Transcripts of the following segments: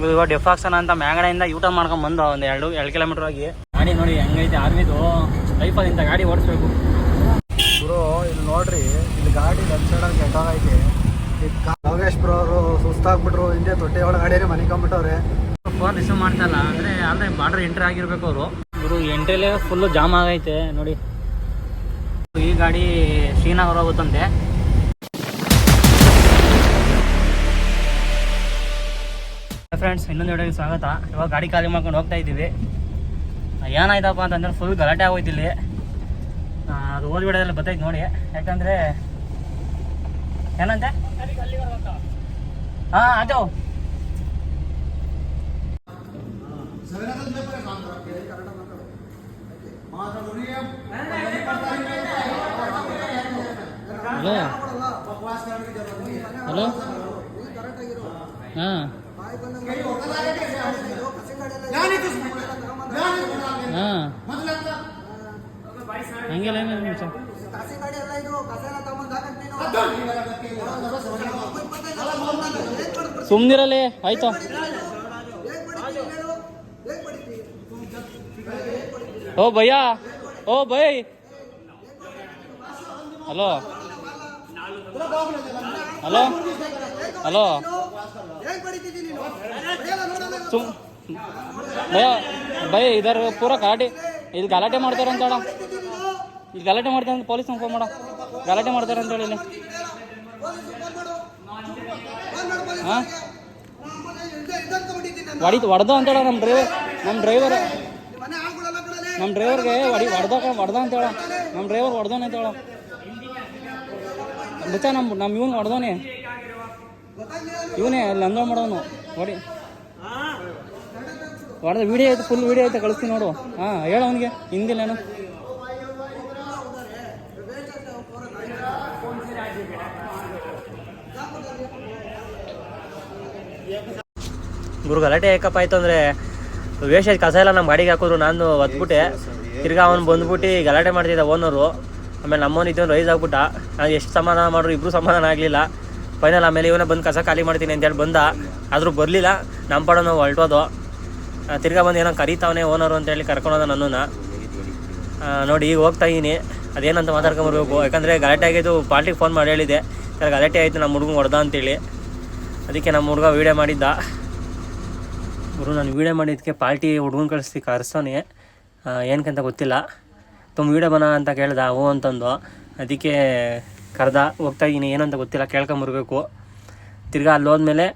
ಇವಾಗ ಡೆಫಾಕ್ಸನ್ ಅಂತ ಮ್ಯಾಂಗಡೆಯಿಂದ ಯೂಟರ್ನ್ ಮಾಡ್ಕೊಂಡ್ ಬಂದ ಒಂದು ಎರಡು ಎರಡು ಕಿಲೋಮೀಟರ್ ಆಗಿ. ಗಾಡಿ ನೋಡಿ ಹೆಂಗೈತೆ ಆರ್ಮಿದು. ಲೈಫಲ್ಲಿ ಇಂಥ ಗಾಡಿ ಓಡಿಸ್ಬೇಕು. ಗುರು ಇಲ್ಲಿ ನೋಡ್ರಿ ಇಲ್ಲಿ ಗಾಡಿ ಲೆಫ್ಟ್ ಸೈಡಲ್ಲಿ ಕೆಟ್ಟೋಗೈತೆ ಯೋಗೇಶ್ ಬ್ರೋ ಅವರು ಸುಸ್ತಾಗ್ಬಿಟ್ರು ಹಿಂದೆ ತೊಟ್ಟೆ ಗಾಡಿ ಗಾಡಿಯೇ ಮನಿಕೊಂಬಿಟ್ಟವ್ರೆ ಫೋನ್ ರಿಸೀವ್ ಮಾಡ್ತಲ್ಲ ಅಂದರೆ ಆಲ್ರೆಡಿ ಬಾರ್ಡರ್ ಎಂಟ್ರಿ ಆಗಿರ್ಬೇಕು ಅವರು. ಇವರು ಎಂಟ್ರಿಲೇ ಫುಲ್ಲು ಜಾಮ್ ಆಗೈತೆ ನೋಡಿ. ಈ ಗಾಡಿ ಶ್ರೀನಗರ ಹೋಗುತ್ತಂತೆ. ಫ್ರೆಂಡ್ಸ್ ಇನ್ನೊಂದು ವಿಡಿಯೋಗೆ ಸ್ವಾಗತ. ಇವಾಗ ಗಾಡಿ ಖಾಲಿ ಮಾಡ್ಕೊಂಡು ಹೋಗ್ತಾ ಇದ್ದೀವಿ. ಏನಾಯ್ತಪ್ಪ ಅಂತಂದ್ರೆ ಫುಲ್ ಗಲಾಟೆ ಆಗೋಯ್ತಿಲ್ಲಿ ಅದು ಓದ್ ವಿಡಿಯೋದಲ್ಲಿ ಬರ್ತೈತೆ ನೋಡಿ. ಯಾಕಂದರೆ ಏನಂತೆ? ಹಾಂ ಅದು. ಹಲೋ ಹಲೋ ಹಾಂ. ಹಂಗೆಲ್ಲ ಸುಮ್ಮನಿರಲಿ ಆಯ್ತು. ಓ ಭಯ್ಯ ಓ ಭಯ್. Hello hello. ಹಲೋ. ಸುಮ್ ಭಯ ಭಯ ಇದರ ಪೂರ ಗಲಾಟೆ. ಇಲ್ಲಿ ಗಲಾಟೆ ಮಾಡ್ತಾರೆ ಅಂತ ಹೇಳ. ಇಲ್ಲಿ ಗಲಾಟೆ ಮಾಡ್ತಾರೆ ಅಂತ ಪೊಲೀಸ್ ಫೋನ್ ಮಾಡ. ಗಲಾಟೆ ಮಾಡ್ತಾರೆ ಅಂತ ಹೇಳಿ ಇಲ್ಲಿ. ಹಾಂ? ಹೊಡಿತು ಹೊಡೆದ ಅಂತ ಹೇಳ ನಮ್ಮ ಡ್ರೈವರ್ ನಮ್ಮ ಡ್ರೈವರ್ ನಮ್ಮ ಡ್ರೈವರ್ಗೆ ಹೊಡಿ ಹೊಡೆದ ಹೊಡೆದ ಅಂತ ಹೇಳ. ನಮ್ಮ ಡ್ರೈವರ್ ಹೊಡೆದವನೆ ಅಂತ ಹೇಳ. ಬಚ್ಚ ನಮ್ಮ ನಮ್ಮ ಇವನು ಹೊಡೆದವನೆ ಇವನೇ ಅಲ್ಲಿ ಮಾಡೋನು. ಹೊಡಿ ಹೊಡೆದ ವಿಡಿಯೋ ಐತೆ ಫುಲ್ ವಿಡಿಯೋ ಐತೆ, ಕಳಿಸ್ತೀನಿ ನೋಡು. ಹಾಂ, ಹೇಳು ಅವನಿಗೆ. ಹಿಂದಿಲ್ಲೇನು ಗುರು ಗಲಾಟೆ ಯಾಕಪ್ಪ ಆಯ್ತು ಅಂದರೆ ವೇಷ ಕಸ ಎಲ್ಲ ನಮ್ಮ ಗಾಡಿಗೆ ಹಾಕಿದ್ರು, ನಾನು ಒದ್ಬಿಟ್ಟೆ ತಿರ್ಗಾ ಅವ್ನು ಬಂದ್ಬಿಟ್ಟು ಗಲಾಟೆ ಮಾಡ್ತಿದ್ದ ಓನರು ಆಮೇಲೆ ನಮ್ಮವನ್ ಇದ್ದವನು ರೈಸ್ ಆಗ್ಬಿಟ್ಟ. ನಾನು ಎಷ್ಟು ಸಮಾಧಾನ ಮಾಡ್ರು, ಇಬ್ರು ಸಮಾಧಾನ ಆಗಲಿಲ್ಲ. ಫೈನಲ್ ಆಮೇಲೆ ಇವನ ಬಂದು ಕಸ ಖಾಲಿ ಮಾಡ್ತೀನಿ ಅಂತೇಳಿ ಬಂದ. ಆದರೂ ಬರಲಿಲ್ಲ. ನಮ್ಮ ಪಾಡ ನಾವು ಹೊರಟೋದು ತಿರ್ಗಾ ಬಂದು ಏನೋ ಕರೀತಾವನೆ ಓನರು ಅಂತೇಳಿ ಕರ್ಕೊಳೋದ ನನ್ನನ್ನು. ನೋಡಿ ಈಗ ಹೋಗ್ತಾ ಇದ್ದೀನಿ ಅದೇನಂತ ಮಾತಾಡ್ಕೊಂಬರ್ಬೇಕು. ಯಾಕಂದರೆ ಗಲಾಟೆ ಆಗಿದ್ದು ಪಾರ್ಟಿಗೆ ಫೋನ್ ಮಾಡಿ ಹೇಳಿದೆ ಸರ್, ಗಲಾಟೆ ಆಯಿತು ನಮ್ಮ ಹುಡುಗಂಗೆ ಹೊಡೆದ ಅಂತೇಳಿ. ಅದಕ್ಕೆ ನಮ್ಮ ಹುಡುಗ ವೀಡಿಯೋ ಮಾಡಿದ್ದ. ಗುರು, ನಾನು ವೀಡಿಯೋ ಮಾಡಿದ್ದಕ್ಕೆ ಪಾರ್ಟಿ ಹುಡುಗನ ಕಳಿಸ್ತಿ ಕರ್ಸೋನೆ ಏನಕ್ಕಂತ ಗೊತ್ತಿಲ್ಲ. ತುಂಬ ವೀಡಿಯೋ ಬನ ಅಂತ ಕೇಳ್ದ, ಹೂ ಅಂತಂದು. ಅದಕ್ಕೆ ಕರೆದ ಹೋಗ್ತಾ ಇದ್ದೀನಿ ಏನಂತ ಗೊತ್ತಿಲ್ಲ ಕೇಳ್ಕೊಂಬರ್ಬೇಕು ತಿರ್ಗಾ ಅಲ್ಲಿ ಹೋದ್ಮೇಲೆ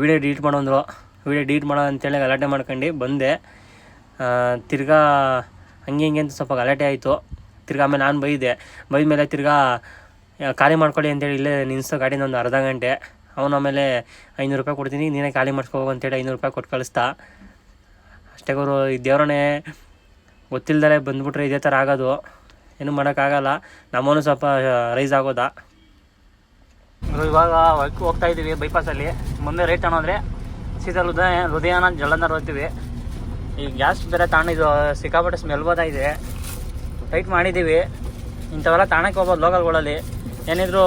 ವೀಡಿಯೋ ಡಿಲೀಟ್ ಮಾಡೋಂದ್ರು. ವೀಡಿಯೋ ಡಿಲೀಟ್ ಮಾಡೋ ಅಂತೇಳಿ ಗಲಾಟೆ ಮಾಡ್ಕೊಂಡು ಬಂದೆ. ತಿರ್ಗಾ ಹಂಗೆ ಹಿಂಗೆ ಅಂತ ಸ್ವಲ್ಪ ಗಲಾಟೆ ಆಯಿತು. ತಿರ್ಗಾ ಆಮೇಲೆ ನಾನು ಬೈದೆ. ಬೈದ ಮೇಲೆ ತಿರ್ಗಾ ಖಾಲಿ ಮಾಡ್ಕೊಳ್ಳಿ ಅಂತೇಳಿ ಇಲ್ಲೇ ನಿನ್ಸೋ ಗಾಡಿನ ಒಂದು ಅರ್ಧ ಗಂಟೆ. ಅವನು ಆಮೇಲೆ ಐನೂರು ರೂಪಾಯಿ ಕೊಡ್ತೀನಿ, ನೀನೇ ಖಾಲಿ ಮಾಡಿಸ್ಕೋ ಹೋಗು ಅಂತೇಳಿ ಐನೂರು ರೂಪಾಯಿ ಕೊಟ್ಟು ಕಳಿಸ್ತಾ. ಅಷ್ಟೇ ಗುರು, ಈ ದೇವ್ರನೇ ಗೊತ್ತಿಲ್ಲದೆ ಬಂದುಬಿಟ್ರೆ ಇದೇ ಥರ ಆಗೋದು. ಏನು ಮಾಡೋಕ್ಕಾಗಲ್ಲ. ನಮ್ಮನು ಸ್ವಲ್ಪ ರೈಸ್ ಆಗೋದಾ? ಇವಾಗ ಹೋಗ್ತಾ ಇದ್ದೀವಿ ಬೈಪಾಸಲ್ಲಿ ಮುಂದೆ ರೈಟ್ ತಗೊಂಡ್ರೆ ಸೀದಾ ಹೃದಯ, ಹೃದಯನ ಜಲಂಧರ್ ಹೋಗ್ತೀವಿ ಈ ಗ್ಯಾಸ್ ಬೇರೆ ತಗೊಂಡಿದ್ದು ಸಿಕ್ಕಾಪಟ್ಟೆ ಸ್ಮೆಲ್ ಬರ್ತಾ ಇದೆ. ಟೈಟ್ ಮಾಡಿದ್ದೀವಿ. ಇಂಥವೆಲ್ಲ ತಾಣಕ್ಕೆ ಹೋಗ್ಬೋದು ಲೋಕಲ್ಗಳಲ್ಲಿ ಏನಿದ್ರು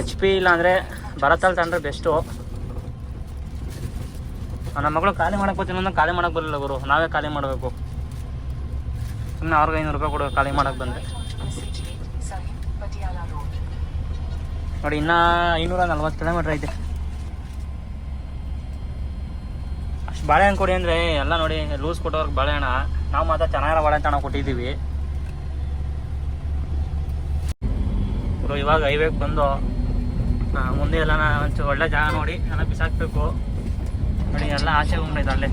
ಎಚ್ ಪಿ ಇಲ್ಲ ಅಂದರೆ ಭರತಲ್ಲಿ ತಗೊಂಡ್ರೆ ಬೆಸ್ಟು ನಮ್ಮ ಮಗಳು ಖಾಲಿ ಮಾಡಕ್ಕೆ ಹೋಗ್ತೀನಿ ಅಂದ್ರೆ ಖಾಲಿ ಮಾಡಕ್ಕೆ ಬರಲಿಲ್ಲ ಗುರು. ನಾವೇ ಖಾಲಿ ಮಾಡಬೇಕು. ಸುಮ್ಮನೆ ಅವ್ರಿಗೆ ಐನೂರು ರೂಪಾಯಿ ಕೊಡು, ಖಾಲಿ ಮಾಡಕ್ಕೆ ಬಂದೆ. ನೋಡಿ, ಇನ್ನೂ ಐನೂರ ನಲ್ವತ್ತು ಕಿಲೋಮೀಟ್ರ್ ಐತೆ. ಅಷ್ಟು ಬಾಳೆಹಣ್ಣು ಕೊಡಿ ಅಂದರೆ, ಎಲ್ಲ ನೋಡಿ ಲೂಸ್ ಕೊಟ್ಟವ್ರಿಗೆ ಬಾಳೆಹಣ್ಣ ನಾವು ಮಾತ್ರ ಚೆನ್ನಾಗಿರೋ ಬಾಳೆಹಣ್ಣು ಕೊಟ್ಟಿದ್ದೀವಿ. ಇವ್ರು ಇವಾಗ ಹೈವೇಗೆ ಬಂದು ಮುಂದೆ ಎಲ್ಲ ಒಂಚೂರು ಒಳ್ಳೆ ಜಾಗ ನೋಡಿ, ಎಲ್ಲ ಬಿಸಾಕ್ಬೇಕು. ನೋಡಿ, ಎಲ್ಲ ಆಚೆ ಹೋಗ್ಬಿಟ್ಟಿದೆ ಅಲ್ಲೇ.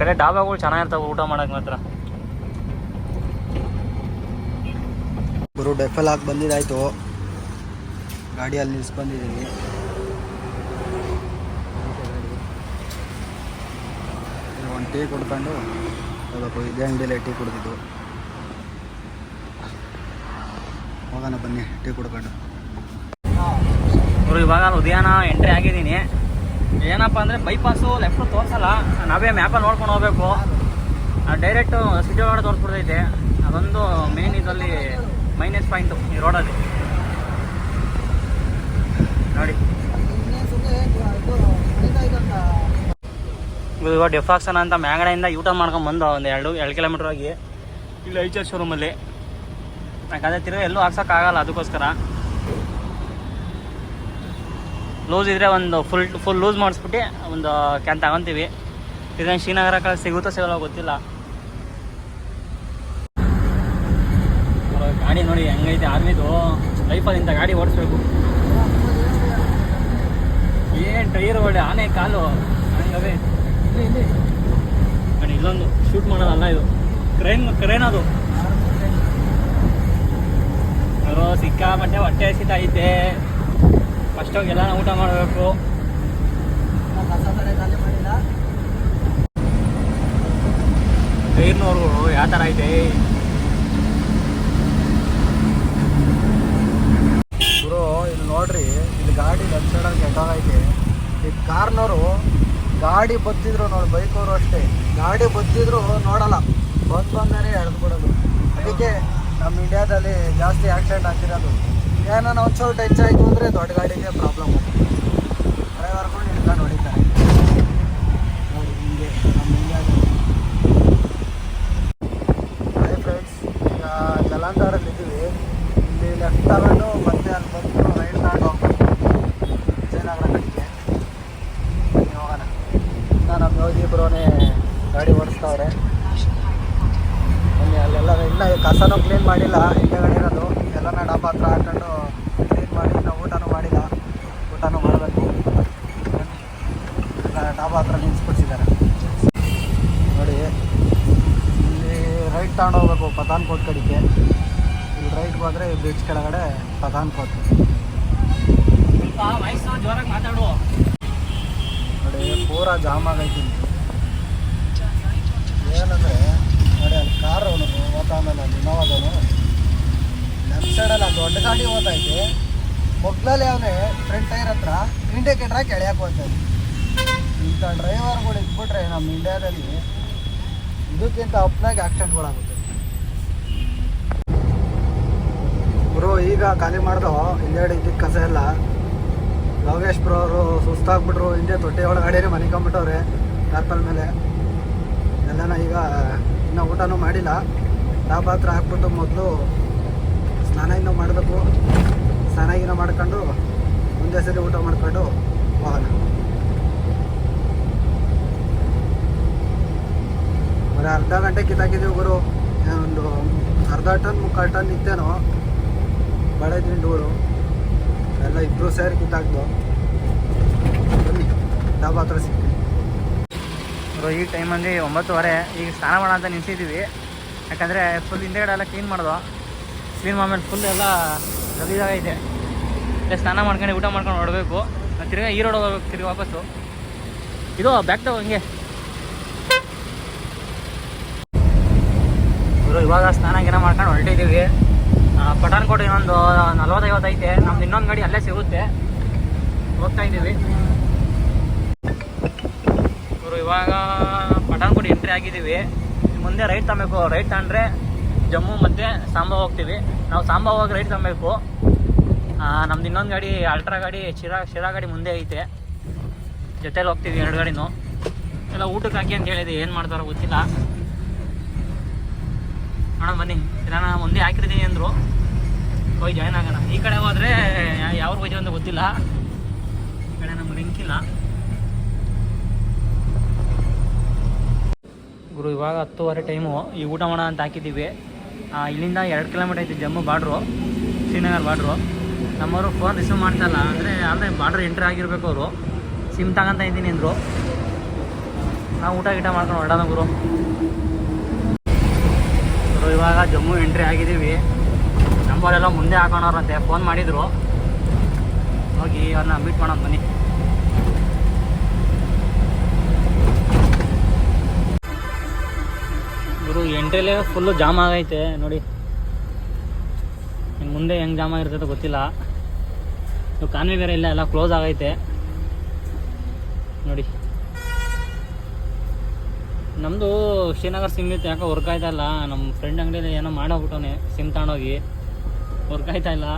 ಕಡೆ ಡಾಬಾಗಳು ಚೆನ್ನಾಗಿರ್ತಾವೆ ಊಟ ಮಾಡಕ್ಕೆ ಮಾತ್ರ. ಗುರು ಡೆಫಲ್ ಹಾಕಿ ಬಂದಿದ್ದಾಯ್ತು. ಗಾಡಿ ಅಲ್ಲಿ ಬಂದಿದ್ದೀನಿ ಒಂದು ಟೀ ಕುಡ್ಕೊಂಡು ಹೋಗಬೇಕು ಇದೇ ಅಂಗಡಿಯಲ್ಲಿ ಟೀ ಕುಡ್ದಿದ್ದು. ಹೋಗೋಣ ಬನ್ನಿ ಟೀ ಕುಡ್ಕೊಂಡು. ಇವಾಗ ಉದಯಾನ ಎಂಟ್ರಿ ಆಗಿದ್ದೀನಿ. ಏನಪ್ಪ ಅಂದರೆ ಬೈಪಾಸು ಲೆಫ್ಟ್ ತೋರಿಸಲ್ಲ. ನಾವೇ ಮ್ಯಾಪಲ್ಲಿ ನೋಡ್ಕೊಂಡು ಹೋಗ್ಬೇಕು. ಡೈರೆಕ್ಟು ಸಿಟಿ ಒಳಗಡೆ ತೋರಿಸ್ಬಿಡ್ತೈತೆ. ಅದೊಂದು ಮೇನ್ ಇದರಲ್ಲಿ ಮೈನಸ್ ಪಾಯಿಂಟು ಈ ರೋಡಲ್ಲಿ ನೋಡಿ. ಇವಾಗ ಡೆಫಾಕ್ಸನ್ ಅಂತ ಮ್ಯಾಂಗಡೆಯಿಂದ ಯೂಟರ್ನ್ ಮಾಡ್ಕೊಂಡು ಬಂದು ಒಂದು ಎರಡು ಎರಡು ಕಿಲೋಮೀಟ್ರ್ ಆಗಿ. ಇಲ್ಲಿ ಐಚರ್ ಶೋರೂಮಲ್ಲಿ ಯಾಕಂದರೆ ತಿರುಗಿ ಎಲ್ಲೂ ಹಾಕ್ಸೋಕ್ಕಾಗಲ್ಲ ಅದಕ್ಕೋಸ್ಕರ. ಲೂಸ್ ಇದ್ದರೆ ಒಂದು ಫುಲ್ ಫುಲ್ ಲೂಸ್ ಮಾಡಿಸ್ಬಿಟ್ಟು ಒಂದು ಕ್ಯಾನ್ ತಗೊಂತೀವಿ. ಇದನ್ನು ಶ್ರೀನಗರ ಕಡೆ ಸಿಗುತ್ತೋ ಸಿಗಲ್ಲ ಗೊತ್ತಿಲ್ಲ. ಗಾಡಿ ನೋಡಿ ಹೆಂಗೈತೆ ಆರ್ಮಿದು. ಲೈಫಲ್ಲಿ ಇಂಥ ಗಾಡಿ ಓಡಿಸ್ಬೇಕು. ಏನು ಟೈರ್ ಒಳ್ಳೆ, ಆನೆ ಕಾಲು. ಹಂಗವೇ ಇಲ್ಲೊಂದು ಶೂಟ್ ಮಾಡೋದಲ್ಲ ಇದು. ಕ್ರೈನ್ ಕ್ರೈನ್ ಅದು. ಸಿಕ್ಕಾಪಟ್ಟೆ ಹೊಟ್ಟೆ ಹಸಿತಾ ಐತೆ. ಫಸ್ಟ್ ಹೋಗಿ ಎಲ್ಲ ಊಟ ಮಾಡಬೇಕು. ಟೈರ್ನವ್ರು ಯಾವ ಥರ ಐತೆ ಗುರು, ಇಲ್ಲಿ ನೋಡ್ರಿ, ಇಲ್ಲಿ ಗಾಡಿ ಲೆಫ್ಟ್ ಸೈಡಲ್ಲಿ ಕೆಟ್ಟೋಗೈತೆ ಈ ಕಾರ್ನವರು ಗಾಡಿ ಬತ್ತಿದ್ರು ನೋಡಿ ಬೈಕವರು ಅಷ್ಟೇ. ಗಾಡಿ ಬತ್ತಿದ್ರು ನೋಡಲ್ಲ. ಬಂದ್ ಬಂದರೆ ಎಳ್ದು ಬಿಡೋದು. ಅದಕ್ಕೆ ನಮ್ಮ ಇಂಡಿಯಾದಲ್ಲಿ ಜಾಸ್ತಿ ಆಕ್ಸಿಡೆಂಟ್ ಆಗ್ತಿರೋದು. ಏನಾನ ಒಂಚೂರು ಟಚ್ ಆಯಿತು ಅಂದರೆ ದೊಡ್ಡ ಗಾಡಿಗೆ ಪ್ರಾಬ್ಲಮ್ ಡ್ರೈವರ್ಗಳು ಹಿಡ್ಕೊಂಡು ಹೊಡಿತಾರೆ. ನೋಡಿ ಹಿಂಗೆ ನಮ್ಮ ಇಂಡಿಯಾದಲ್ಲಿ ಫ್ರೆಂಡ್ಸ್ ಈಗ ಜಲಾಂಧಾರಲ್ಲಿ ಇದ್ದೀವಿ ಇಲ್ಲಿ ಲೆಫ್ಟ್ ತಗೊಂಡು ಮತ್ತೆ ಅಲ್ಲಿ ಬಂದು ರೈಟ್ ತಗೊಂಡು ಹೋಗ್ಬೇಕು. ವಿಜಯನಗರ ಕಡೆಗೆ. ಹೋಗೋಣ. ನಾನು ನಮ್ಮ ಯೋಗಿ ಇಬ್ಬರೇ ಗಾಡಿ ಓಡಿಸ್ತಾವ್ರೆ. ಅಲ್ಲೆಲ್ಲ ಇನ್ನೂ ಕಸನೂ ಕ್ಲೀನ್ ಮಾಡಿಲ್ಲ. ಹಿಂದೆಗಡೆ ಇರೋದು. ಎಲ್ಲ ಡಬ್ಬ ಹತ್ರ ಹಾಕೊಂಡು ಕ್ಲೀನ್ ಮಾಡಿ ಇನ್ನೂ ಊಟನೂ ಮಾಡಿಲ್ಲ ಊಟನೂ ಮಾಡಬೇಕು ಎಲ್ಲ ಡಾಬಾ ಹತ್ರ ನಿಲ್ಸ್ಬಿಡ್ಸಿದ್ದಾರೆ ನೋಡಿ, ಇಲ್ಲಿ ರೈಟ್ ತಗೊಂಡು ಹೋಗ್ಬೇಕು ಪಠಾನ್ಕೋಟ್ ಕಡೆಗೆ. ಇಲ್ಲಿ ರೈಟ್ ಹೋದರೆ ಬ್ರಿಡ್ಜ್ ಕೆಳಗಡೆ ಪತಾನ್ ಕೋಟ್. ನೋಡಿ, ಪೂರ ಜಾಮ್ ಆಗೈತಿ ಏನಂದ್ರೆ, ನೋಡಿ, ಅಲ್ಲಿ ಕಾರ್ ಅಲ್ಲಿ ಇನೋವಾದವನು. ಲೆಫ್ಟ್ ಸೈಡಲ್ಲಿ ಅದು ದೊಡ್ಡ ಗಾಡಿ ಓದೈತಿ ಮೊಗ್ಲಲ್ಲಿ ಅವನೇ ಫ್ರಂಟ್ ಟೈರ್ ಹತ್ರ ಇಂಡಿಕೇಟರ್ ಹಾಕಿ ಎಳೆಯಕ್ಕೆ ಹೋಗ್ತಾನೆ ಇಂಥ ಡ್ರೈವರ್ಗಳು ಇಟ್ಬಿಟ್ರೆ ನಮ್ಮ ಇಂಡಿಯಾದಲ್ಲಿ ಇದಕ್ಕಿಂತ ಅಪ್ನಾಗಿ ಆಕ್ಸಿಡೆಂಟ್ಗಳಾಗುತ್ತೆ ಬ್ರೋ, ಈಗ ಖಾಲಿ ಮಾಡ್ದು ಹಿಂದೆಗಡೆ ಇದ್ದಿದ್ದ ಕಸ ಎಲ್ಲ. ಲೋಗೇಶ್ ಬ್ರೋ ಅವರು ಸುಸ್ತಾಗ್ಬಿಟ್ರು ಹಿಂದೆ ತೊಟ್ಟೆ ಒಳಗಡೆ ಮನಿಕೊಂಬಿಟ್ಟವ್ರೆ ಟಾರ್ಪಲ್ ಮೇಲೆ. ಎಲ್ಲನ ಈಗ ಇನ್ನೂ ಊಟನೂ ಮಾಡಿಲ್ಲ. ಟಾಪ್ ಹತ್ರ ಹಾಕ್ಬಿಟ್ಟು ಮೊದಲು ಸ್ನಾನ ಇನ್ನೂ ಮಾಡಬೇಕು. ಸ್ನಾನ ಇನ್ನೂ ಮಾಡ್ಕೊಂಡು, ಮುಂದೆ ಸರಿ ಊಟ ಮಾಡ್ಕೊಂಡು ಹೋಗೋಣ. ಬರೀ ಅರ್ಧ ಗಂಟೆ ಕಿತ್ತಾಕಿದ್ದೀವಿ ಗುರು. ಒಂದು ಅರ್ಧ ಟನ್, ಮುಕ್ಕಾಲು ಟನ್ ಇತ್ತೇನೋ. ಬಳೆ ದಿಂಡುಗಳು ಎಲ್ಲ ಇಬ್ಬರು ಸೇರಿ ಕಿತ್ತಾಕ್ದು ಬನ್ನಿ, ಡಾಬಾ ಹತ್ರ ಈ ಟೈಮಲ್ಲಿ ಒಂಬತ್ತುವರೆ, ಈಗ ಸ್ನಾನ ಮಾಡೋಣ ಅಂತ ನಿಲ್ಸಿದ್ದೀವಿ ಯಾಕಂದರೆ ಫುಲ್ ಹಿಂದೆಗಡೆ ಎಲ್ಲ ಕ್ಲೀನ್ ಮಾಡೋದು ಕ್ಲೀನ್ ಆಮೇಲೆ ಫುಲ್ ಎಲ್ಲ ಇದೆ ಇಲ್ಲ ಸ್ನಾನ ಮಾಡ್ಕೊಂಡು ಊಟ ಮಾಡ್ಕೊಂಡು ಹೊಡಬೇಕು ತಿರ್ಗಾ ಈ ರೋಡ್ ಹೋಗ್ಬೇಕು, ತಿರ್ಗಿ ವಾಪಸ್ಸು. ಇದು ಬ್ಯಾಕ್ ಹಂಗೆ. ಇವಾಗ ಸ್ನಾನ ಗಿನ ಮಾಡ್ಕೊಂಡು ಹೊರಟಿದ್ದೀವಿ. ಪಠಾನ್ಕೋಟ್ ಇನ್ನೊಂದು ನಲ್ವತ್ತೈವತ್ತು ಐತೆ. ನಮ್ದು ಇನ್ನೊಂದು ಗಾಡಿ ಅಲ್ಲೇ ಸಿಗುತ್ತೆ. ಹೋಗ್ತಾ ಇದ್ದೀವಿ. ಇವರು ಇವಾಗ ಪಠಾನ್ಕೋಟ್ ಎಂಟ್ರಿ ಆಗಿದ್ದೀವಿ. ಮುಂದೆ ರೈಟ್ ತಗೋಬೇಕು. ರೈಟ್ ತಗೊಂಡ್ರೆ ಜಮ್ಮು ಮತ್ತು ಸಾಂಬಾ ಹೋಗ್ತೀವಿ. ನಾವು ಸಾಂಬಾ ಹೋಗಿ ರೈಟ್ ತಗೋಬೇಕು. ನಮ್ದು ಇನ್ನೊಂದು ಗಾಡಿ, ಅಲ್ಟ್ರಾ ಗಾಡಿ, ಶಿರಾ ಶಿರಾ ಗಾಡಿ ಮುಂದೆ ಐತೆ. ಜೊತೆಲಿ ಹೋಗ್ತೀವಿ ಎರಡು ಗಾಡಿನೂ. ಎಲ್ಲ ಊಟಕ್ಕೆ ಹಾಕಿ ಅಂತ ಹೇಳಿದೆ. ಏನು ಮಾಡ್ತಾರೋ ಗೊತ್ತಿಲ್ಲ. ಅಣ್ಣ, ಬನ್ನಿ. ನಾನು ಒಂದೇ ಹಾಕಿರ್ತೀನಿ ಅಂದರು. ಹೋಗಿ ಜಾಯ್ನ್ ಆಗೋಣ. ಈ ಕಡೆ ಹೋದರೆ ಯಾವ ಹೋಯ್ತೀವಿ ಅಂತ ಗೊತ್ತಿಲ್ಲ. ಈ ಕಡೆ ನಮ್ಗೆ ಲಿಂಕ್ ಇಲ್ಲ. ಗುರು, ಇವಾಗ ಹತ್ತುವರೆ ಟೈಮು ಈ ಊಟ ಮಾಡೋಣ ಅಂತ ಹಾಕಿದ್ದೀವಿ. ಇಲ್ಲಿಂದ ಎರಡು ಕಿಲೋಮೀಟರ್ ಐತಿ ಜಮ್ಮು ಬಾರ್ಡ್ರು ಶ್ರೀನಗರ್ ಬಾರ್ಡ್ರು ನಮ್ಮವರು ಫೋನ್ ರಿಸೀವ್ ಮಾಡ್ತಾಯಿಲ್ಲ ಅಂದರೆ ಆಲ್ರೆಡಿ ಬಾರ್ಡ್ರ್ ಎಂಟ್ರಿ ಆಗಿರ್ಬೇಕು ಅವರು. ಸಿಮ್ ತಗೊಂತ ಇದ್ದೀನಿ ಅಂದರು. ನಾವು ಊಟ ಗೀಟ ಮಾಡ್ಕೊಂಡು ಹೊರಡೋಣ ಗುರು ಗುರು. ಇವಾಗ ಜಮ್ಮು ಎಂಟ್ರಿ ಆಗಿದ್ದೀವಿ. ನಂಬರೆಲ್ಲ ಮುಂದೆ ಹಾಕೋಣವ್ರಂತೆ ಫೋನ್ ಮಾಡಿದರು. ಹೋಗಿ ಅವ್ರನ್ನ ಮೀಟ್ ಮಾಡೋಣ ಬನ್ನಿ. ಗುರು ಎಂಟ್ರಿಲೇ ಫುಲ್ಲು ಜಾಮ್ ಆಗೈತೆ, ನೋಡಿ. ಮುಂದೆ ಹೆಂಗೆ ಜಾಮ್ ಆಗಿರ್ತೈತೆ ಗೊತ್ತಿಲ್ಲ. ಕಾನ್ವೆ ಬೇರೆ ಇಲ್ಲ, ಎಲ್ಲ ಕ್ಲೋಸ್ ಆಗೈತೆ. ನೋಡಿ. ನಮ್ಮದು ಶ್ರೀನಗರ್ ಸಿಮ್ ಇತ್ತು, ಯಾಕೋ ವರ್ಕ್ ಆಯ್ತಾ ಇಲ್ಲ. ನಮ್ಮ ಫ್ರೆಂಡ್ ಅಂಗಡಿಯಲ್ಲಿ ಏನೋ ಮಾಡೋಗ್ಬಿಟ್ಟವನೆ, ಸಿಮ್ ತಗೊಂಡೋಗಿ. ವರ್ಕ್ ಆಯ್ತಾ ಇಲ್ಲ.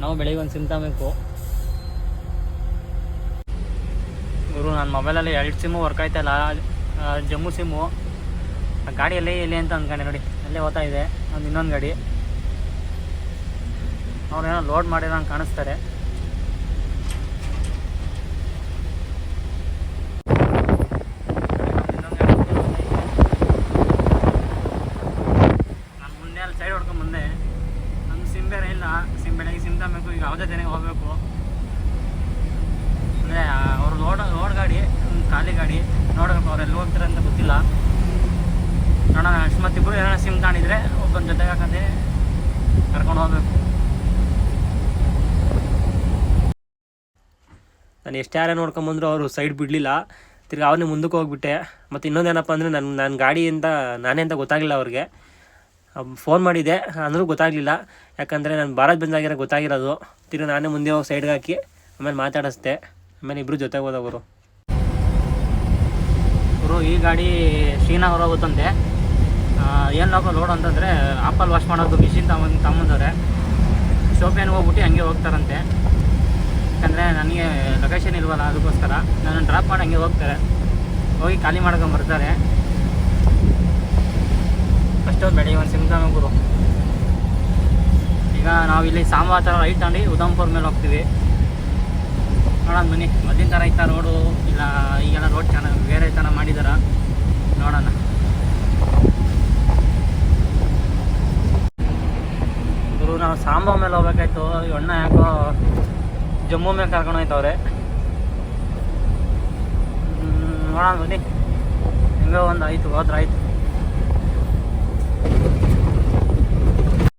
ನಾವು ಬೆಳಿಗ್ಗೆ ಒಂದು ಸಿಮ್ ತಗೋಬೇಕು. ಗುರು ನನ್ನ ಮೊಬೈಲಲ್ಲಿ ಎರಡು ಸಿಮ್ಮು ವರ್ಕ್ ಆಯ್ತಾ ಇಲ್ಲ. ಜಮ್ಮು ಸಿಮ್ಮು. ಆ, ಗಾಡಿ ಎಲ್ಲೇ ಎಲ್ಲಿ ಅಂತ ಅಂದ್ಕೊಂಡೆ ನೋಡಿ. ಅಲ್ಲೇ ಹೋಗ್ತಾ ಇದೆ. ಒಂದು ಇನ್ನೊಂದು ಗಾಡಿ. ಅವ್ರೇನೋ ಲೋಡ್ ಮಾಡಿರೋ ಕಾಣಿಸ್ತಾರೆ ನಾನು ಮುಂದೆ ಅಲ್ಲಿ ಸೈಡ್ ಹೊಡ್ಕೊಂಡು ಮುಂದೆ ನನ್ನ ಸಿಮ್ ಬೇರೆ ಇಲ್ಲ ಸಿಮ್ ಬೆಳಗ್ಗೆ ಸಿಮ್ ಬೇಕು ಈಗ ಯಾವುದೇ ಜನಕ್ಕೆ ಹೋಗಬೇಕು. ಅಂದರೆ ಅವ್ರು ಲೋಡ್ ಲೋಡ್ ಗಾಡಿ ಖಾಲಿ ಗಾಡಿ, ನೋಡಬೇಕು ಅವ್ರು ಎಲ್ಲಿ ಹೋಗ್ತಾರೆ ಅಂತ ಗೊತ್ತಿಲ್ಲ. ನೋಡೋಣ ಅಕಸ್ಮಾತ್ ಏನಾರ ಸಿಮ್ ತಗೊಂಡಿದ್ರೆ ಒಬ್ಬನ ಜೊತೆಗೆ ಹಾಕಂತೆ, ಕರ್ಕೊಂಡು ಹೋಗಬೇಕು. ನಾನು ಎಷ್ಟು ಯಾರೇ ನೋಡ್ಕೊಂಬಂದ್ರು ಅವರು ಸೈಡ್ ಬಿಡಲಿಲ್ಲ. ತಿರ್ಗಿ ಅವನೇ ಮುಂದಕ್ಕೆ ಹೋಗ್ಬಿಟ್ಟೆ. ಮತ್ತು ಇನ್ನೊಂದೇನಪ್ಪ ಅಂದರೆ ನನ್ನ ನನ್ನ ಗಾಡಿಯಿಂದ ನಾನೇ ಅಂತ ಗೊತ್ತಾಗಲಿಲ್ಲ ಅವ್ರಿಗೆ. ಫೋನ್ ಮಾಡಿದೆ. ಅಂದರೂ ಗೊತ್ತಾಗಲಿಲ್ಲ. ಯಾಕಂದರೆ ನಾನು ಭಾರತ್ ಬಂದಾಗಿರೋ ಗೊತ್ತಾಗಿರೋದು. ತಿರು ನಾನೇ ಮುಂದೆ ಹೋಗಿ ಸೈಡ್ಗೆ ಹಾಕಿ ಆಮೇಲೆ ಮಾತಾಡಿಸ್ದೆ. ಆಮೇಲೆ ಇಬ್ಬರು ಜೊತೆಗೆ ಹೋದವರು. ಗುರು, ಈ ಗಾಡಿ ಶ್ರೀನಗರ ಹೋಗುತ್ತಂತೆ. ಏನು ಲೋಕ ಲೋಡ್ ಅಂತಂದರೆ ಆಪಲ್ ವಾಶ್ ಮಾಡೋದು ಮಿಷಿನ್ ತಮ್ಮ ತಗೊಂಬಂದವ್ರೆ ಶೋಪಿಯನ್ಗೆ ಹೋಗ್ಬಿಟ್ಟು ಹಂಗೆ ಹೋಗ್ತಾರಂತೆ. ಯಾಕಂದರೆ ನನಗೆ ಲೊಕೇಶನ್ ಇಲ್ವಲ್ಲ, ಅದಕ್ಕೋಸ್ಕರ. ನಾನು ಡ್ರಾಪ್ ಮಾಡಿ ಹಂಗೆ ಹೋಗ್ತಾರೆ. ಹೋಗಿ ಖಾಲಿ ಮಾಡ್ಕೊಂಡು ಬರ್ತಾರೆ ಫಸ್ಟು ಬೆಳಿಗ್ಗೆ ಒಂದು ಸಿಮ್ ಗುರು. ಈಗ ನಾವು ಇಲ್ಲಿ ಸಾಂಬಾ ಥರ ರೈಟ್ ತಗೊಂಡು ಉದಾಮ್ಪುರ್ ಮೇಲೆ ಹೋಗ್ತೀವಿ. ನೋಡೋಣ ಬನ್ನಿ, ಮೊದಲಿನ ಥರ ಐತ ರೋಡು ಇಲ್ಲ, ಈಗೆಲ್ಲ ರೋಡ್ ಚೆನ್ನಾಗಿ ಬೇರೆ ಥರ ಮಾಡಿದಾರ, ನೋಡೋಣ. ಗುರು, ನಾವು ಸಾಂಬಾ ಮೇಲೆ ಹೋಗ್ಬೇಕಾಯ್ತು ಅಣ್ಣ ಯಾಕೋ ಜಮ್ಮು ಮೇಲೆ ಕರ್ಕೊಂಡು ಹೋಯ್ತವ್ರೆ. ನೋಡೋಣ ಬನ್ನಿ. ಹಿಂಗೆ ಒಂದು ಆಯಿತು ಹೋದ್ರೆ ಆಯ್ತು.